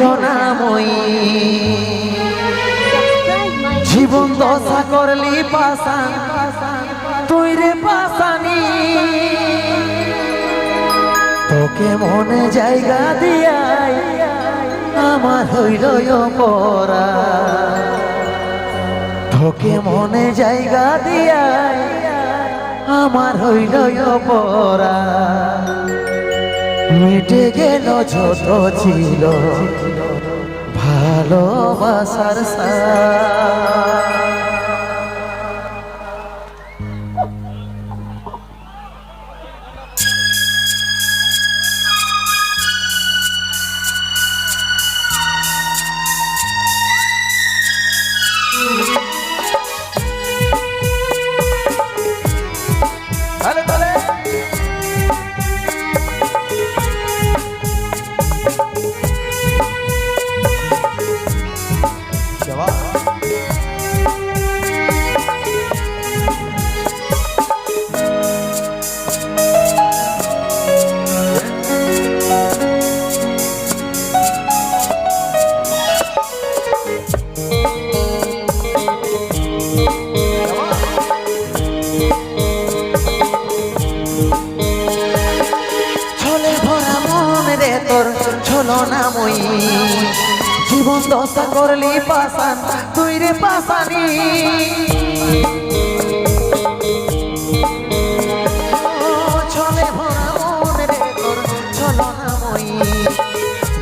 তুলনাময়ী জীবন দশা করলি পাশান তুই রে পাশানি। তোকে মনে জায়গা দিয়াই আমার হইল পরা তোকে মনে জায়গা দিয়াই আমার হইল পরা মিটে গেল, ছোট ছিল ভালোবাসার সা ছলো নামই জীবন দশা করলি পাশান, তুই রে পাশানি।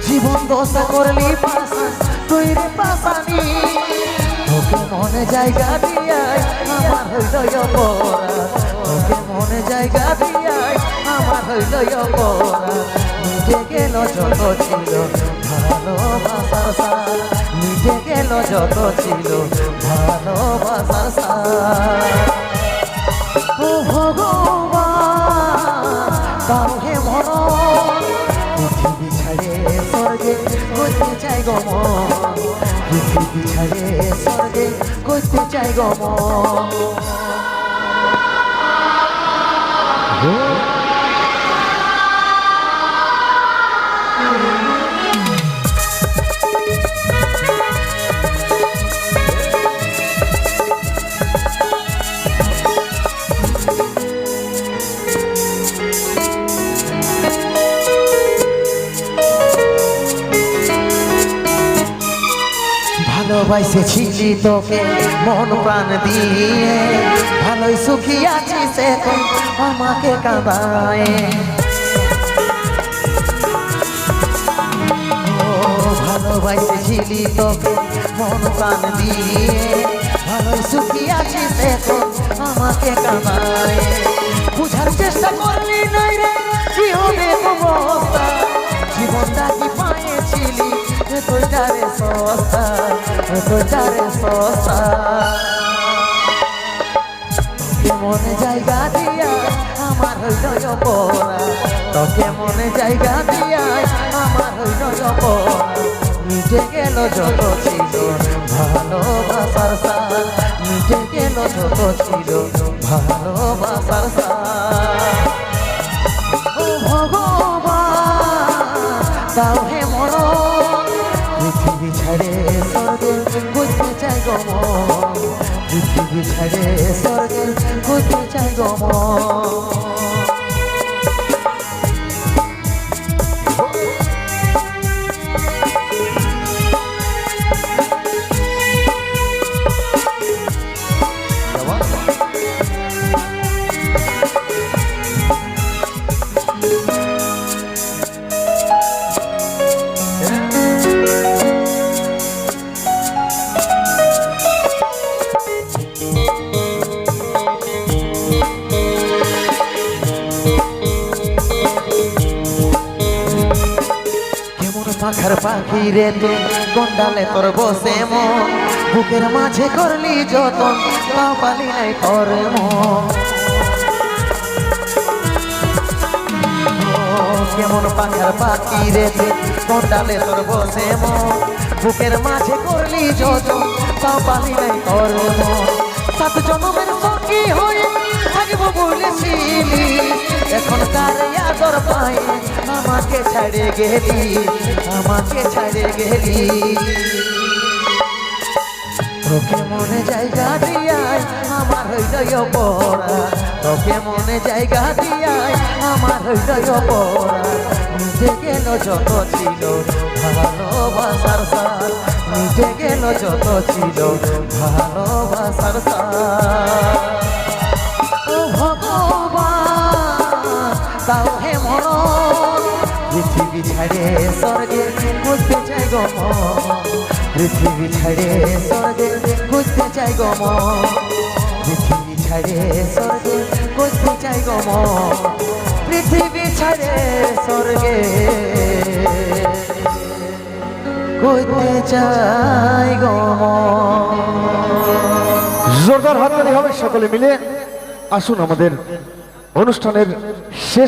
জীবন দশা করলি পাশান, তুই রে পাশানি। মনে জায়গা দিয়াই আমার হৃদয় তোকে মনে জায়গা দিয়াই আমার হৃদয় পরা মিটে গেল যত ছিল ভালোবাসার সার মিটে গেল যত ছিল ভালোবাসার সার মন পৃথিবী ছাড়ে স্বর্গে করতে চাই গো মন। পৃথিবী ছাড়ে স্বর্গে করতে চাই মন। ভালোবাসেছিলি তোকে মন প্রাণ দিয়ে। ভালোই সুখী আছিস এখন আমাকে কাঁদায়। ও, ভালোবাসেছিলি তোকে মন প্রাণ দিয়ে। ভালোই সুখী আছিস এখন আমাকে কাঁদায়। যারে সস্তা তুই যারে সস্তা জায়গা দিয়া আমার হৃদয় পড়া, তোকে মনে জায়গা দিয়া আমার হৃদয় পড়া। মিটে গেল যত ছিল ভালোবাসার সার গেল যত ছিল পৃথিবী ছাড়ে স্বর্গের হতে চাই গো পাখার পাখি রে তুই গন্ডালে তোর বসে মন। বুকের মাঝে করলি যতন পালি নাই তোর মন। কেমন পাখার পাখি রে তুই গন্ডালে তোর বসে মন। বুকের মাঝে করলি যতন পালি নাই তোর মন। সাত জনমের সঙ্গী হয়ে থাকব বলেছিলি। এখন কারে আদর পাই, আমাকে ছাড়ে গেলি, আমাকে ছাড়ে গেলি। তোকে মনে জায়গা দিয়াই আমার হৃদয় পড়া। তোকে মনে জায়গা দিয়াই আমার হৃদয় পড়া। নিজে গেল যত ছিল ভালোবাসার সার নিজে গেল যত ছিল ভালোবাসার সার পৃথিবী ছাড়ে স্বর্গে বুঝতে চাই গো। পৃথিবী ছাড়ে স্বর্গে বুঝতে চাই গো। পৃথিবী ছাড়ে স্বর্গে বুঝতে চাই গো। পৃথিবী ছাড়ে স্বর্গে বুঝতে চাই গো। জোরদার হাততালি হবে সকলে মিলে আসুন আমাদের অনুষ্ঠানের শেষ